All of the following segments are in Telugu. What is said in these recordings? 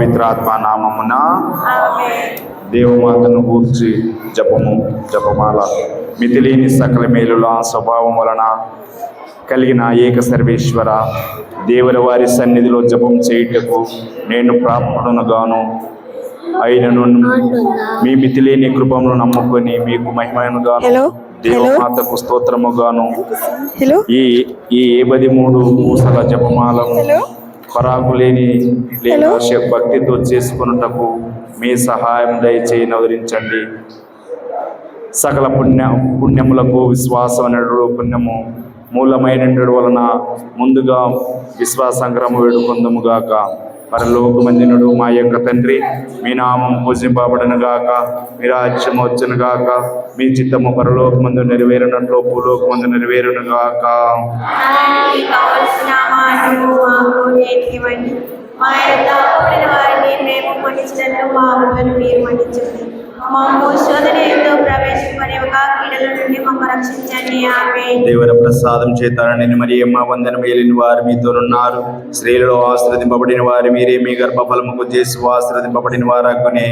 పవిత్రాత్మ నామమున దేవమాతను గూర్చి జపము జపమాల. మితిలేని సకల మేలుల స్వభావం వలన కలిగిన ఏక సర్వేశ్వర దేవుల వారి సన్నిధిలో జపం చేయుటకు నేను ప్రాప్తుడును గాను అయినను మీ మితిలేని కృపమును నమ్ముకొని మీకు మహిమను గాను హలో దేవమాతకు స్తోత్రము గాను హలో ఈ ఈ ఏబది మూడు పూసల జపమాలను లేక హలో. శ- భక్తితో చేసుకున్నటకు మీ సహాయం దయచేయి నవరించండి సకల పుణ్య పుణ్యములకు విశ్వాసం అనేడు పుణ్యము మూలమైన వలన ముందుగా విశ్వాసంగ్రమ వేడుకొందము గాక పరలోకమందినుడు మా యొక్క తండ్రి. మీ నామం పూజింపబడను గాక మీ రాజ్యం వచ్చును గాక మీ చిత్తము పరలోకమందు నెరవేరినట్లు భూలోకమందు నెరవేరును గాక మా యొక్క వారిని మేము మన్నించినట్లు మా అప్పులను మీరు మన్నించండి. దేవర ప్రసాదం చేతారని మరి అమ్మ వందన మేలిన వారు మీతోనున్నారు. స్త్రీలలో ఆశ్రదింపబడిన వారి మీరే మీ గర్భఫలముకు చేసి ఆశ్రదింపబడిన వారకునే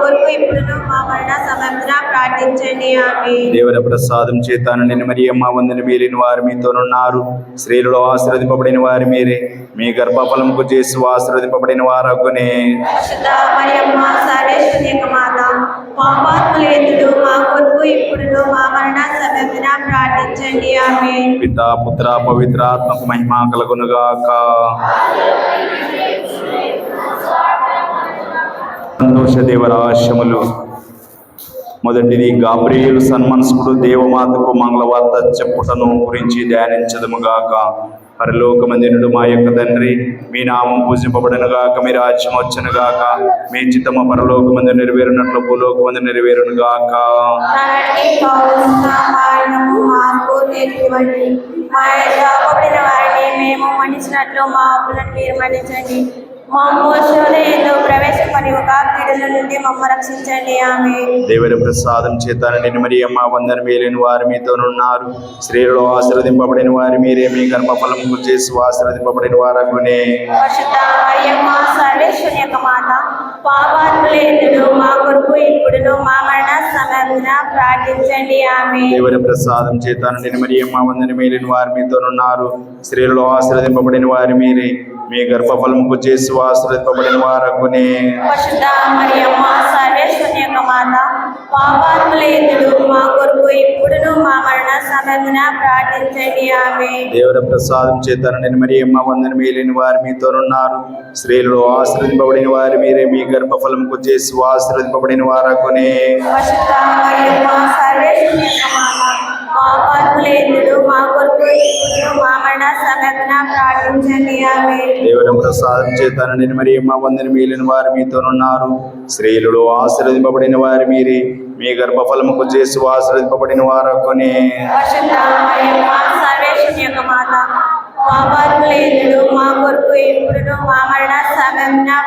కొరకు ఇప్పుడు మా మరణ సమయంలో ప్రార్థించండి దేవర ప్రసాదం చేతానని మరి అమ్మ వందన మేలిన వారు మీతోనున్నారు. స్త్రీలలో ఆశ్రదింపబడిన వారి మీరే. మీ గర్భఫలముకు చేసి వారకునే పరిశుద్ధ మరియమ్మ సర్వేశ్వరి యొక్క మాత మా పాత్మలేతుడు మా కొరకు ఇప్పుడు మా మరణ సమయంలో ప్రార్థించండి ఆమె పిత పుత్ర పవిత్ర ఆత్మకు మహిమ కలుగునుగాక. సంతోష దేవరాశములు మొదటిది గాబ్రియులు సన్మనస్కుడు దేవమాతకు మంగళవార్త చెప్పుటను గురించి ధ్యానించదముగాక. పరలోకమందినుడు మా యొక్క తండ్రి మీ నామం పూజింపబడనుగాక మీ రాజ్యం వచ్చును గాక మీ చిత్తమ పరలోకమందు నెరవేరునట్లు భూలోకమందు నెరవేరునుగాక. మా మేము మన్నించినట్లు మా అప్పులను మీరు మన్నించండి. మా మోసంలో ఏదో ప్రవేశపడి ఒక కీడుల నుండి మమ్మ రక్షించండి. ఆమె దేవర ప్రసాదం చేతానండి మరి అమ్మ వందన మేలిన వారు మీతోనున్నారు. ఆశ్రదింపబడిన వారి మీరే మీ గర్భఫలము చేసి సర్వేశ్వరి యొక్క మాత పాపాత్ములేతుడు మా కొరకు ఇప్పుడు మా మరణ సమయంలో ప్రార్థించండి. ఆమె దేవర ప్రసాదం చేతానండి మరి అమ్మ వందన మేలిన వారు మీతోనున్నారు. స్త్రీలలో ఆశ్రదింపబడిన వారి మీరే మీ గర్భఫలము చేసి ప్రార్థించండి. ఆమె దేవర ప్రసాదం చేతానండి మరి అమ్మ వందన మేలిన వారు మీతోనున్నారు. స్త్రీలలో ఆశ్రదింపబడిన వారి మీరే మీ గర్భఫలము చేసి ఆశ్రదింపబడిన వారగునే. మాత దేవరం ప్రసాదం చేతానని మరి మా వందని మీలిన వారు మీతోనున్నారు. స్త్రీలలో ఆశ్రదింపబడిన వారి మీరే. మీ గర్భఫలముకు చేసి ఆశ్రదింపబడిన వారకునే పరిశుద్ధ పాపాత్ములేతుడు మా కొరకు ఇప్పుడు మా మరణ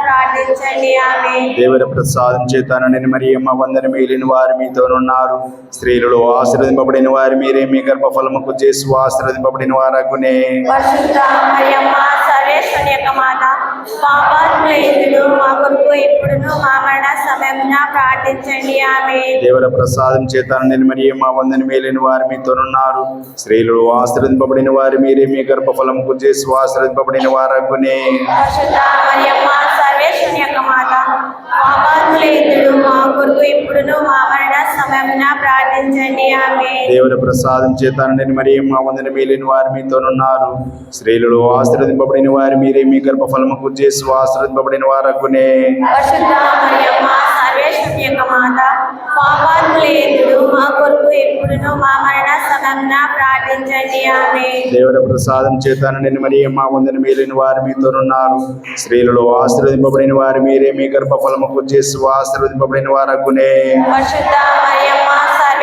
ప్రార్థించండి. ఆమె దేవర ప్రసాదం చేతానని మరి మా వందని మీలిన వారు మీతోనున్నారు. స్త్రీలలో ఆశ్రదింపబడిన వారి మీరే మీ గర్భఫలముకు చేసి ఆశ్రదింపబడిన వారకునే పరిశుద్ధ మరియమ్మ సర్వేశ్వరి యొక్క మాత పాపాత్ములేతుడు మా కొరకు ఇప్పుడు మా మరణ సమయంలో ప్రార్థించండి. ఆమె దేవర ప్రసాదం చేతానని మరి మా వందని మేలిన వారు మీతోనున్నారు. స్త్రీలలో ఆశ్రదింపబడిన వారి మీరే మీ గర్భఫలముకు చేసి ఆశ్రదింపబడిన వారకునే మరియమ్మ సర్వేశ్వరి యొక్క మా కొరకు ఇప్పుడు మా మరణ సమయంలో ప్రార్థించండి. ఆమె దేవుని ప్రసాదం చేతానండి మరి మా వందన మేలిన వారు మీతోనున్నారు. స్త్రీలలో ఆశ్రదింపబడిన వారి మీరే మీ గర్భఫలముకు చేసి ఆశ్రదింపబడిన వారకునే దేవుని ప్రసాదం చేతానండి మరి మా వందన మేలిన వారు మీతోనున్నారు. స్త్రీలలో ఆశ్రదింపబడిన వారి మీరే మీ గర్భఫలముకు చేసి ఆశ్రదింపబడిన వారకునే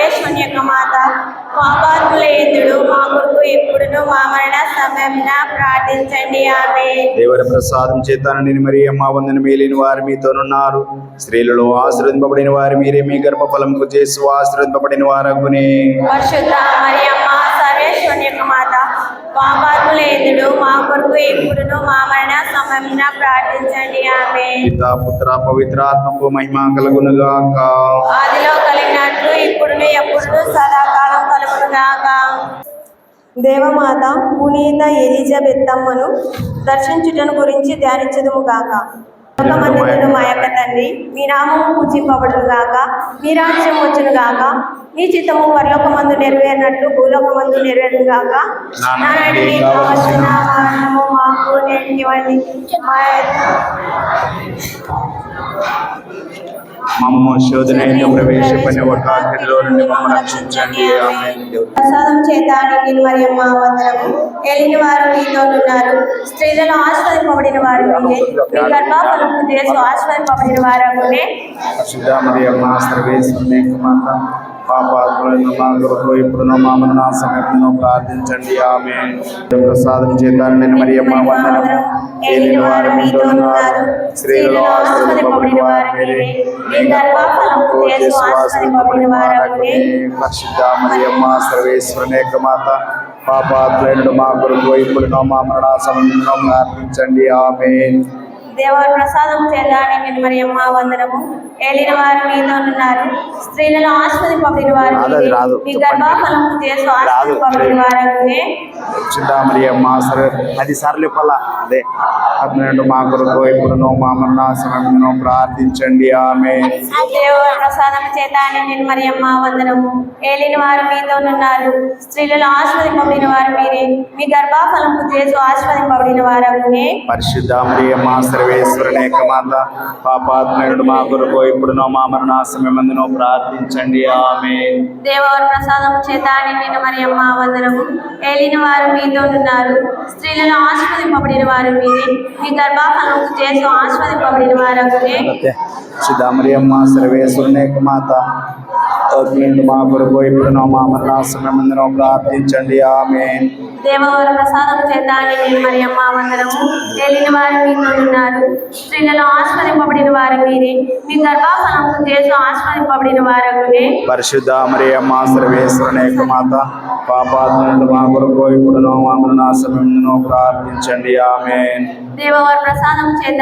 సర్వేశ్వరి యొక్క మాత పాపాత్ములేతుడు మా కొరకు ఇప్పుడు మా మరణ సమయంలో ప్రార్థించండి. ఆమె దేవుని ప్రసాదం చేతానండి మరి మా వందన మేలిన వారు మీతోనున్నారు. స్త్రీలలో ఆశ్రదింపబడిన వారి మీరే మీ గర్భఫలముకు చేసి ఆశ్రదింపబడిన వారకునే పరిశుద్ధ మరియమ్మ సర్వేశ్వరి యొక్క మాత పాపాత్ములేందుడు మా కొరకు ఇప్పుడును మా మరణ సమయమున ప్రార్థించండి. ఆమె పితా పుత్ర పవిత్రాత్మకు మహిమ కలుగునుగాక. ఆదిలో కలిగినట్లు ఇప్పుడును ఎప్పుడును సదాకాలం కలుగునుగాక. దేవమాత పునీత ఎలిజబెత్తమ్మను దర్శించుటను గురించి ధ్యానించదుము గాక లోకమందును మా యొక్క తండ్రి మీ నామము పూజింపబడును గాక మీ రాజ్యం వచ్చును గాక మీ చిత్తము పరలోకమందు నెరవేరినట్లు భూలోకమందు నెరవేరును గాక. మాకు మమ్మ శోధనైన ప్రవేశపడిన ఒక అగ్నిలో నుండి మమ్మల్ని రక్షించండి. ప్రసాదం చేత మరియమ్మ వందనము. ఏలిన వారు మీతో ఉన్నారు. స్త్రీలలో ఆశ్రదింపబడిన వారు మీ గర్భఫలము ఆశ్రదింపబడిన వారు పరిశుద్ధ మరియమ్మ సర్వేశ్వరుని మాత పాపాత్ములను మా కొరకు ఇప్పుడు మా మరణ సమయంలో ప్రార్థించండి. ఆమె ప్రసాదం చేత నేను మరియమ్మ వందనము ఏలిన వారు మీతో ఉన్నారు. స్త్రీలలో వారు మీరే. వారు పరిశుద్ధ మాత పాపాత్ములను మా కొరకు ఇప్పుడు మా మరణ సమయంలో ప్రార్థించండి. ఆమె దేవర ప్రసాదం చేత నిండిన మరియమ్మ వందనము. ఏలిన వారు మీతో ఉన్నారు. స్త్రీలలో ఆశ్రదింపబడిన వారు అది మీరే. మీ గర్భఫలము చేసి ఆశ్రదింపబడిన వారు చింతామరియమ్మ సరే పది సార్లు చెప్పాలా? అదే. పన్నెండు మా కొరకు ఇప్పుడు మా మరణ సమయంలో ప్రార్థించండి. ఆమె. దేవ ప్రసాదం చేత నిండిన మరియమ్మ వందనము. ఏలిన వారు మీతో ఉన్నారు. స్త్రీలలో ఆశ్రదింపబడిన వారు మీరే. మీ గర్భఫలము చేసి ఆశ్రదింపబడిన వారు పరిశుద్ధ మరియమ్మ సర్వేశ్వరుని యొక్క మాత పాపాత్మయుడు మా కొరకు ఇప్పుడు మా మరణ సమయమందును ప్రార్థించండి. ఆమె దేవవర ప్రసాదం చేత నిండిన మరియమ్మ వందనము. ఏలిన వారు మీతో ఉన్నారు. స్త్రీలను ఆశ్రదింపబడిన వారు మీరే. మీ గర్భఫలము చేసి ఆశ్రదింపబడిన వారు పరిశుద్ధ మరియమ్మ సర్వేశ్వరుని యొక్క మాత మా కొరకు ఇప్పుడు మా మరణ ప్రార్థించండి ఆమె దేవవర ప్రసాదం చేత మరి అమ్మ వందనము ఏలిన వారు మీతో ఉన్నారు స్త్రీలను ఆస్వాదింపబడిన వారు మీరే. మీ గర్భఫలము చేసి ఆస్వాదింపబడిన వారు పరిశుద్ధ మరియమ్మ సర్వేశ్వరుని యొక్క మాత పాపాత్మయుడు మా కొరకు ఇప్పుడు మా మరణ ప్రార్థించండి. ఆమె దేవవారి ప్రసాదం చేత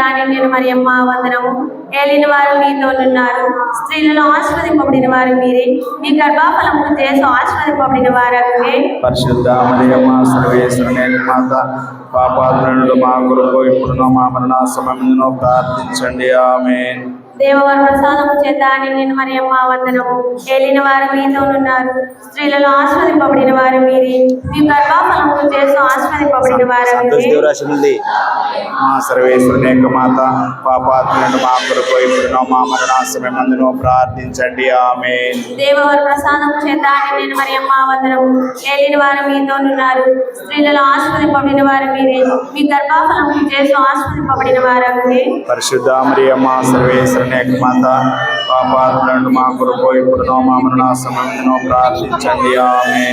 మరి అమ్మ వందనము. ఏలిన వారు మీతో ఉన్నారు. స్త్రీలలో ఆశ్రదింపబడిన వారు మీరే. మీ గర్భాఫలము చేసి ఆశీర్వదింపబడిన వారు పరిశుద్ధ మరియమ్మ సర్వేశ్వరుని మాత మా కొరకు ఇప్పుడు మా మరణ సమయంలో ప్రార్థించండి. ఆమె దేవవర ప్రసాదం చేత నిండిన మరియమ్మ వందనము. ఏలిన వారు మీతో ఉన్నారు. స్త్రీలను ఆశ్రదింపబడిన వారు మీరే. మీ గర్భఫలము చేసి ఆశ్రదింపబడిన వారు మా సర్వేశ్వరుని యొక్క మాత మా కొరకు మా ప్రార్థించండి. ఆమె దేవవర ప్రసాదం చేత నిండిన మరియమ్మ వందనము. ఏలిన వారు మీతో ఉన్నారు. స్త్రీలను ఆశ్రదింపబడిన వారు మీరే. మీ గర్భఫలము చేసి ఆశ్రదింపబడిన వారు పరిశుద్ధ మరియమ్మ సర్వేశ్వరుని యొక్క మాత పాపాత్మయుడు మా కొరకు ఇప్పుడు మా మరణ సమయమందును ప్రార్థించండి. ఆమె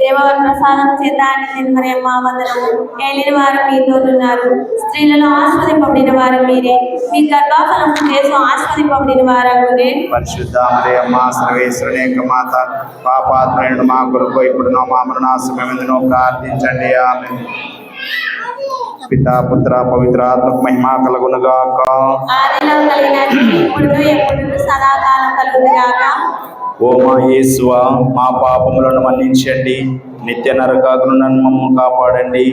దేవవర ప్రసాదం చేత నిండిన మరియమ్మ వందనము ఏలిన వారు మీతో ఉన్నారు. స్త్రీలను ఆశ్రదింపబడిన వారు మీరే. మీ గర్భఫలము చేసి ఆశ్రదింపబడిన వారు పరిశుద్ధ మరియమ్మ సర్వేశ్వరుని యొక్క మాత పాపాత్మయుడు మా కొరకు ఇప్పుడు మా మరణ సమయమందును ప్రార్థించండి. ఆమె పితా పుత్ర పవిత్ర ఆత్మ మహిమ కలుగునుగాక ఓ మా యేసువ మా పాపములను మన్నించండి. నిత్య నరకాగ్ను మమ్మ కాపాడండి.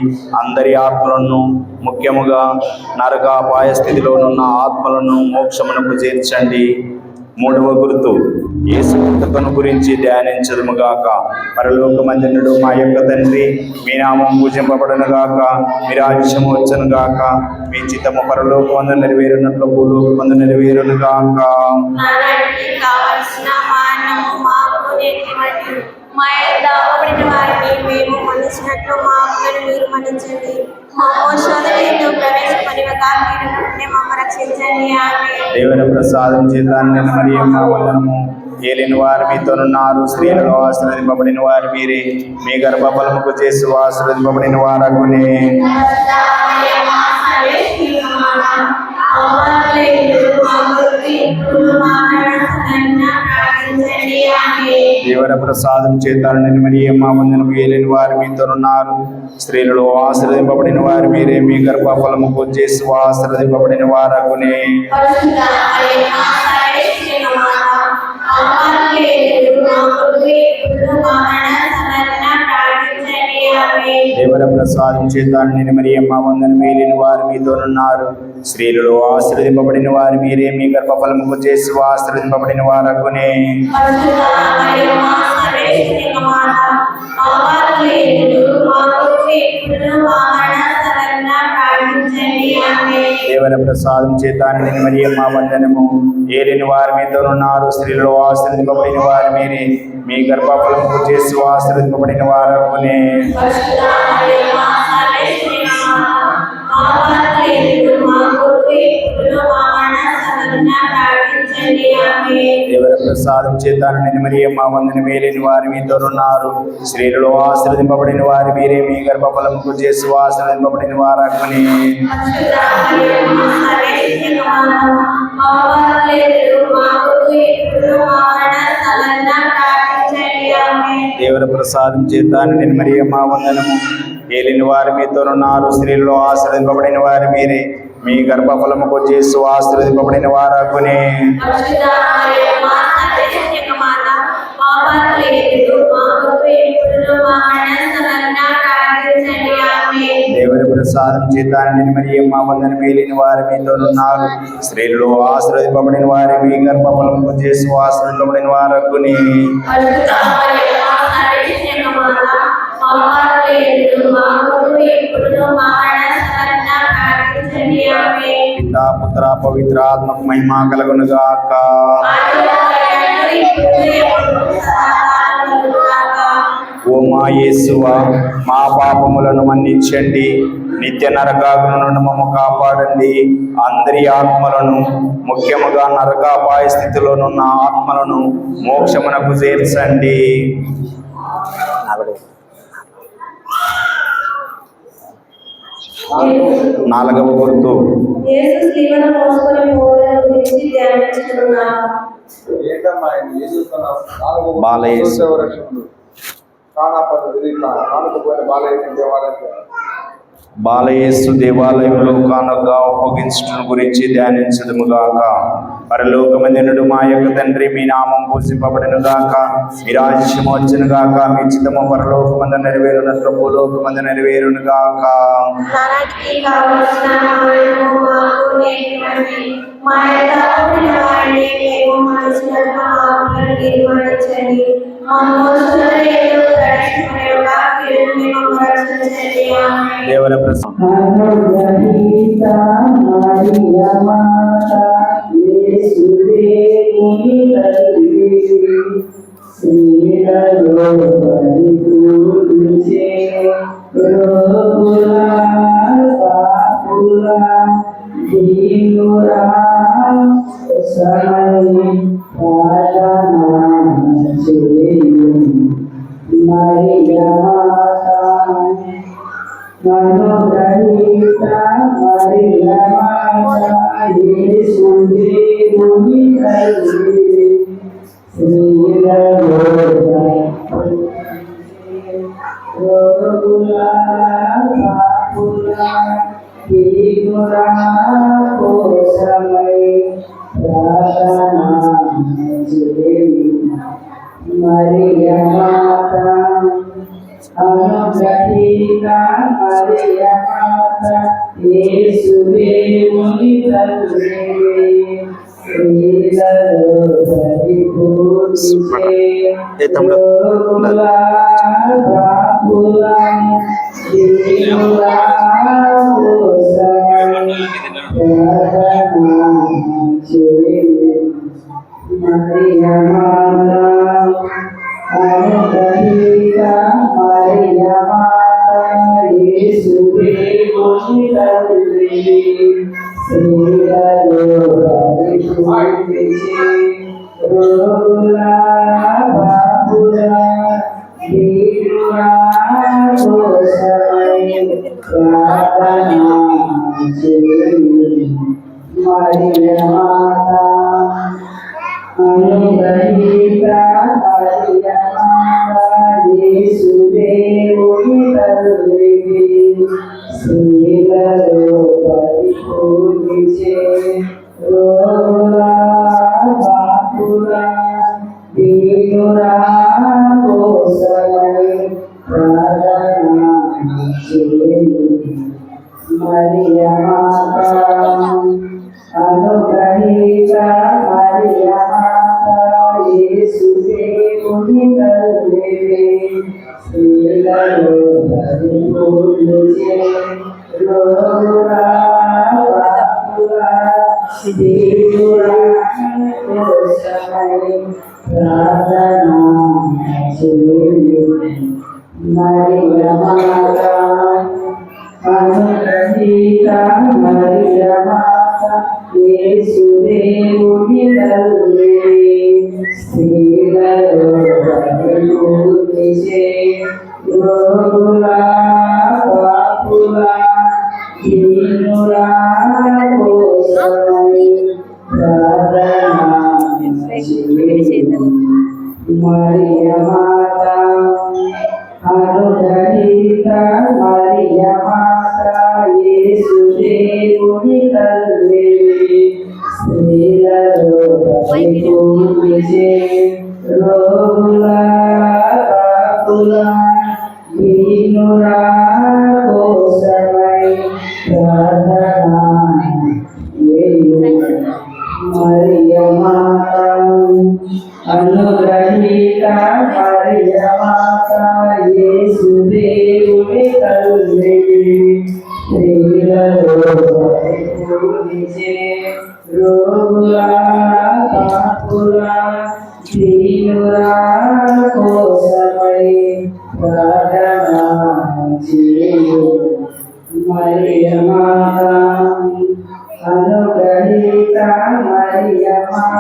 అందరి ఆత్మలను ముఖ్యముగా నరకాపాయ స్థితిలోనున్న ఆత్మలను మోక్షమునకు చేర్చండి. మూడవ గుర్తు యేసు పుట్టుకను గురించి ధ్యానించదుముగాక. పరలోకమందినుడు మా యొక్క తండ్రి మీ నామం పూజింపబడను గాక మీ రాజ్యము వచ్చను గాక మీ చిత్తము పరలోకమందు నెరవేరునట్లు భూలోకమందు నెరవేరును గాక మా యొక్క మేము మన్నించినట్లు మాకు మన్నించండి మా నుండి మమ్మ రక్షించండి. దేవుని ప్రసాదం చేతాన్ని మరియమ్మ వందనము ఏలిన వారు మీతోనున్నారు. స్త్రీలలో ఆశీర్వదింపబడిన వారు మీరే. మీ గర్భఫలముకు చేసి ఆశీర్వదింపబడిన వారగునే. దేవర ప్రసాదం చేతారని మరి మా వందనం ఏలేని వారు మీతోనున్నారు. స్త్రీలలో ఆశ్రదింపబడిన వారు మీరే మీ గర్భఫలము చేసి ఆశ్రదింపబడిన వారగునే. పరిశుద్ధ దేవర ప్రసాదం నేను మరి మా వందనం ఏలేని వారు మీతోనున్నారు స్త్రీలలో ఆశ్రదింపబడిన వారు మీరే మీ గర్భఫలము చేసి ఆశ్రదింపబడిన వారగునే పరిశుద్ధ మరియమ్మ, దేవర ప్రసాదం చేతాన్ని మరి మా వందనము. ఏలిన వారు మీతోనున్నారు స్త్రీలలో ఆశ్రదింపబడిన వారు మీరే. మీ గర్భఫలము చేసి ఆశ్రదింపబడిన ఎదురు మా దేవర ప్రసాదం చేతాన్ని మరి మా వందనం ఏలిన వారు మీతోనున్నారు స్త్రీలలో ఆశ్రదింపబడిన వారు మీరే మీ గర్భఫలము చేసి ఆశ్రదింపబడిన వారని దేవర ప్రసాదం చేతాన్ని మరి మా వందనము. ఏలిన వారు మీతోనున్నారు స్త్రీలలో ఆశ్రదింపబడిన వారు మీరే మీ గర్భఫలము కొచ్చి సువాస్త్రదింపబడిన వారకుని దేవుని ప్రసాదం చేతాన్ని మరి మా వందన మేలిన వారు మీతో ఉన్నారు. స్త్రీలు ఆశ్రదింపబడిన వారి మీ గర్భఫలం చేసి ఆశ్రదింపబడిన వారకుని ఇప్పుడు పుత్ర పవిత్ర ఆత్మ మహిమ కలుగునుగాక ఓ మా యేసువా మా పాపములను మన్నించండి. నిత్య నరకాగ్ని నుండి మమ్మ కాపాడండి. అందరి ఆత్మలను ముఖ్యముగా నరకాపాయ స్థితిలోనున్న ఆత్మలను మోక్షమునకు చేర్చండి. చూస్తున్నావు? నాలుగు బాలయేసు. కానాపల్లి కానుకపోయిన బాలయ్య దేవాలయం బాలయేసు దేవాలయంలో కానుగా ఉపయోగించడం గురించి ధ్యానించదుముగాక. పరలోకమందినుడు మా యొక్క తండ్రి మీ నామం పూజింపబడిన గాక మీ రాజ్యం వచ్చును గాక మీ చిత్తము పరలోకమంద నెరవేరునట్లు భూలోకమంద నెరవేరును గాక మా యొక్క అప్పుల వారిని మేము Yeah. మరియమాత యేసు దేవుని మరియమాత అనుగ్రహీత మరియమాత యేసు దేవుని తల్లి రోగులా పాపులా దీనులా కో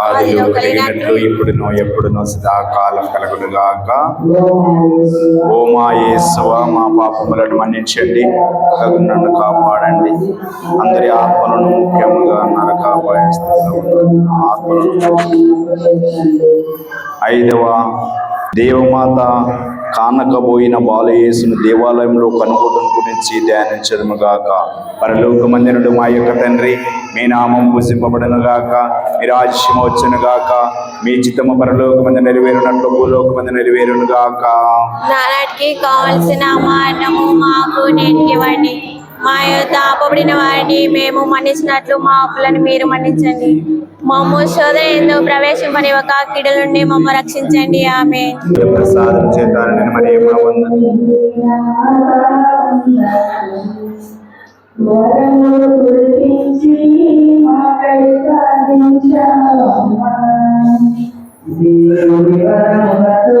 ఆదిలో కలిగినట్లు ఇప్పుడునో ఎప్పుడునో సదాకాలం కలుగునుగాక. ఓ మా యేసువ మా పాపములను మన్నించండి. నన్ను కాపాడండి. అందరి ఆత్మలను ముఖ్యముగా నరకాపాయ ఆత్మలను ఐదవ దేవమాత కానకబోయిన బాలయేసును దేవాలయంలో కనుగొట్టం గురించి ధ్యానించడముగాక. పరలోకమందినుడు మా యొక్క తండ్రి మీ నామం పూజింపబడనుగాక మీ రాజ్యం వచ్చును గాక మీ చిత్తము పరలోకమంది నెరవేరునట్లు భూలోకమంది నెరవేరును గాక నానాటికి కావలసిన మాకు మా యొక్క అప్పబడిన వారిని మేము మన్నించినట్లు మా అప్పులను మీరు మన్నించండి. మమ్ము శోధన ఎందుకు ప్రవేశింపని ఒక కిడ నుండి మమ్మ రక్షించండి. ఆమె ప్రసాదం మరి. దేవుని వరములతో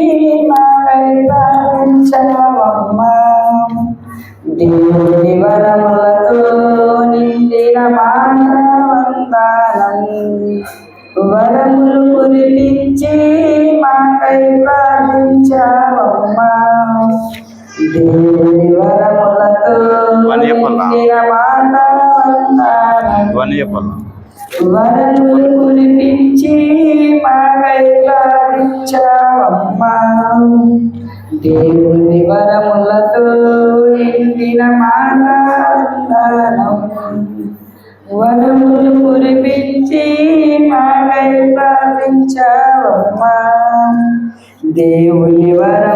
మానవంతానం వరములు కురిపించి మాకై ప్రార్థించావమ్మా. దేవుని వరములతో. నిండిన ధ్వనియపల్ల వరములు కురిపించి మాకై ప్రార్థించావమ్మా. దేవుని వరములతో నిండిన మానవం వరములు కురిపించి మాకై ప్రార్థించావమ్మా. దేవుని వర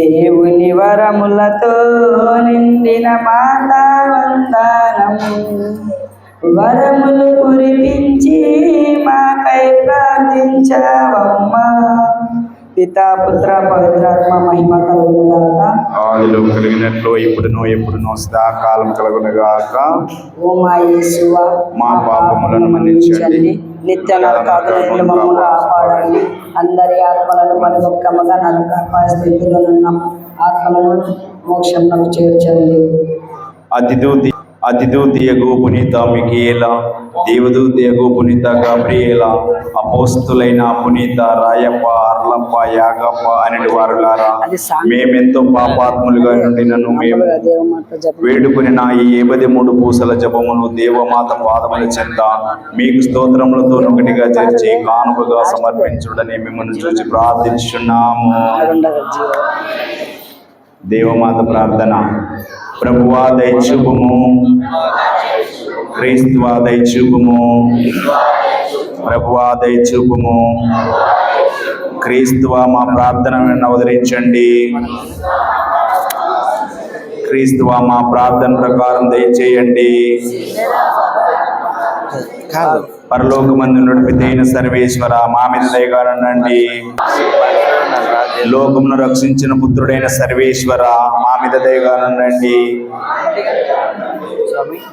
దేవుని వరములతో నిండిన మాతా వందనం వరములు కురిపించి మాకై ప్రార్థించావమ్మా. పితా పుత్ర పవిత్రాత్మ మహిమ కలుగుగాక ఆదిలో కలిగినట్లు ఇప్పుడునో ఎప్పుడునో సదాకాలం కలుగునుగాక ఓ మా యేసువా మా పాపములను మన్నించండి. నిత్య నరకాదుల నుండి మమ్మల్ని కాపాడండి. అందరి ఆత్మలను పరిపక్రమగా నరకాపాయ స్థితిలో ఉన్న. ఆత్మలను మోక్షంలో చేర్చండి. అతిథూతి అతిథూతియగు పునీత మికియేల దేవదూతియగు పునీత గాబ్రియేల అపోస్తులైన పునీత రాయప్ప అర్లప్ప యాగప్ప అనేది వారులారా. మేమెంతో పాపాత్ములుగా నన్ను మేము. వేడుకుని నా ఈ ఏబది మూడు పూసల జపములు దేవమాత పాదముల చెంత మీకు స్తోత్రములతో ఒకటిగా చేర్చి కానుకగా సమర్పించుడని మిమ్మల్ని చూసి ప్రార్థించున్నాము దేవమాత ప్రార్థన. ప్రభువా దయచూపుము క్రీస్తువా దయచూపుము ప్రభువా దయచూపుము క్రీస్తువా మా ప్రార్థనను అవతరించండి. క్రీస్తువా మా ప్రార్థన ప్రకారం దయచేయండి. పరలోకమందు నడిపితైన సర్వేశ్వర మా మీద దయగారండి లోకమును రక్షించిన పుత్రుడైన సర్వేశ్వర మా మీద దయగానండి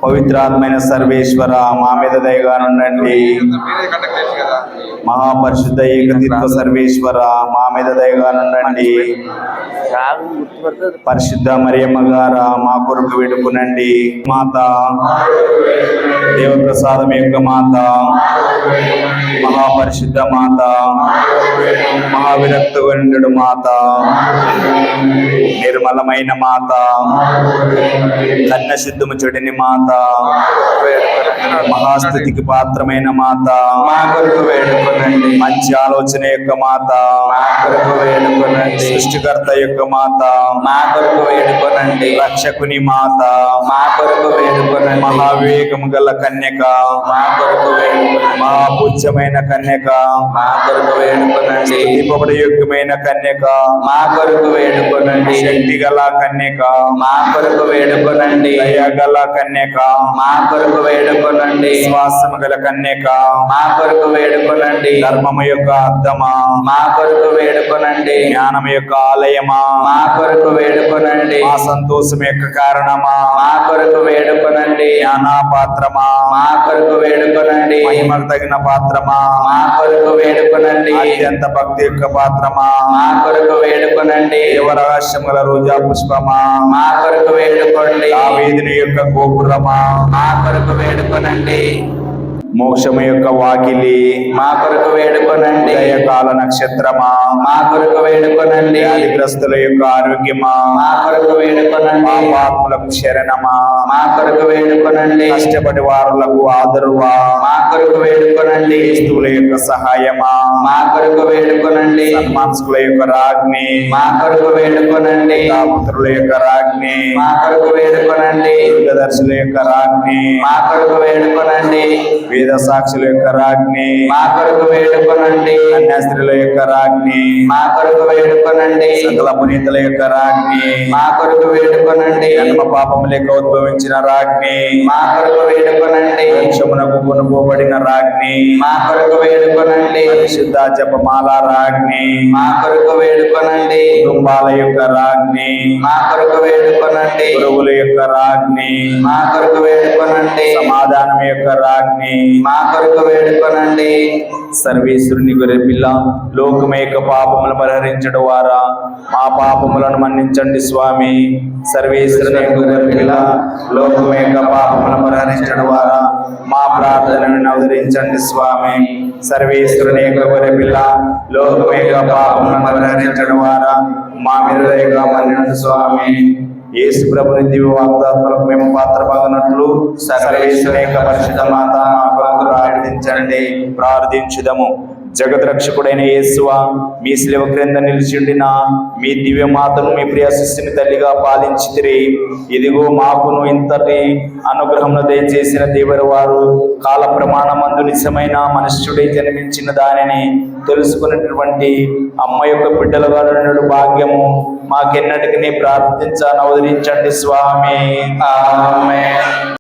పవిత్రాత్మైన సర్వేశ్వర మా మీద దయగానండి మహాపరిశుద్ధ ఏకతిత్వ సర్వేశ్వర మా మీద దయగానండి పరిశుద్ధ మరియమ్మ గారా మా కొరకు వేడుకునండి. మాత దేవప్రసాదం యొక్క మాత మహాపరిశుద్ధ మాత మహావిరక్తగణుడు మాత నిర్మలమైన మాత కన్న సిద్ధము చెడిని మాత. మహాస్థితికి పాత్రమైన మాత. మా వేడుకోనండి మంచి ఆలోచన యొక్క మాత. మా కొరకు వేడుకోనండి సృష్టికర్త యొక్క మాత. మా కొరకు వేడుకోనండి రక్షకుని మాత. మా కొరకు వేడుకోనండి మహావేగము గల కన్యక. మా కొరకు వేడుకోనండి మహాపూజ్యమైన కన్యక. మా కొరకు వేడుకోనండి దీపబడి యోగ్యమైన కన్యక. మా కొరకు వేడుకోనండి శక్తి గల కన్యక. మా కొరకు వేడుకోనండి దయగల కన్యక మా కొరకు వేడుకోనండి. విశ్వాసము గల కన్యక. మా కొరకు వేడుకోనండి. ధర్మము యొక్క అర్థమా. మా కొరకు వేడుకోనండి. జ్ఞానం యొక్క ఆలయమా. మా కొరకు వేడుకోనండి. మా సంతోషం యొక్క కారణమా. మా కొరకు వేడుకోనండి. జ్ఞాన పాత్రమా మా కొరకు వేడుకోనండి. మహిమకు తగిన పాత్రమా. మా కొరకు వేడుకోనండి. అత్యంత భక్తి యొక్క పాత్రమా. మా కొరకు వేడుకోనండి. దేవరహస్యం గల రోజా పుష్పమా. మా కొరకు వేడుకోండి. దావీదుని యొక్క గోపురమా? మా కొరకు వేడుకొనండి. మోక్షము యొక్క వాకిలి. మా కొరకు వేడుకోనండి. ఉదయకాల నక్షత్రమా. మా కొరకు వేడుకోనండి. వ్యాధిగ్రస్తుల యొక్క ఆరోగ్యమా. మా కొరకు వేడుకోనండి. పాపాత్ములకు శరణమా. మా కొరకు వేడుకోనండి. కష్టపడి వారులకు ఆదరువా. మా కొరకు వేడుకోనండి. క్రీస్తువుల యొక్క సహాయమా. మా కొరకు వేడుకోనండి. సన్మానసుల యొక్క రాజ్ఞి. మా కొరకు వేడుకోనండి. పుత్రుల యొక్క రాజ్ఞి. మా కొరకు వేడుకోనండి. దర్శుల యొక్క రాజ్ఞి. మా కొరకు వేడుకోనండి. వేద సాక్షుల యొక్క రాజ్ఞి. మా కొరకు వేడుకోనండి. కన్యాస్త్రీల యొక్క రాజ్ఞి. మా కొరకు వేడుకోనండి. సకల పునీతుల యొక్క రాజ్ఞి. మా కొరకు వేడుకోనండి. జన్మ పాపము లేక ఉద్భవించిన రాజ్ఞి. మా కొరకు వేడుకోనండి. వంశమునకు కొనుకోబడిన రాజ్ఞి. మా కొరకు వేడుకోనండి. పరిశుద్ధ జపమాల రాజ్ఞి. మా కొరకు వేడుకోనండి. కుటుంబాల యొక్క రాజ్ఞి. మా కొరకు వేడుకోనండి. గురువుల యొక్క రాజ్ఞి. మా కొరకు వేడుకోనండి. సమాధానం యొక్క రాజ్ఞి. మా కొరకు వేడుకొనండి. సర్వేశ్వరుని గొర్రె పిల్ల లోకమే యొక్క పాపములు పరిహరించడం వారా. మా పాపములను మన్నించండి స్వామి. సర్వేశ్వరుని యొక్క గొర్రె పిల్ల లోకమే యొక్క పాపములను పరిహరించడం వారా. మా ప్రార్థనను అవతరించండి స్వామి. సర్వేశ్వరుని యొక్క గొర్రె పిల్ల లోకమే యొక్క పాపములను పరిహరించడం వారా. మా మీద దయగా మన్నించండి స్వామి. యేసు ప్రభుని దివ్య వాగ్దాత్మలకు మేము పాత్రపడినట్లు సర్వేశ్వర యొక్క పరిశుద్ధ మాత మా కొరకు ప్రార్థించండి ప్రార్థించుదము. జగద్రక్షకుడైన యేసువ మీ శిలువ క్రింద నిలిచిండిన మీ దివ్య మాతను మీ ప్రియ శిష్యుని తల్లిగా పాలించితిరి. ఇదిగో మాకును ఇంతటి అనుగ్రహంను దయచేసిన దేవరి వారు కాల ప్రమాణమందు నిజమైన మనుష్యుడై జన్మించిన దానిని తెలుసుకున్నటువంటి అమ్మ యొక్క బిడ్డలుగా భాగ్యము మాకెన్నటికి ప్రార్థించాను నవదరించండి స్వామి. ఆమె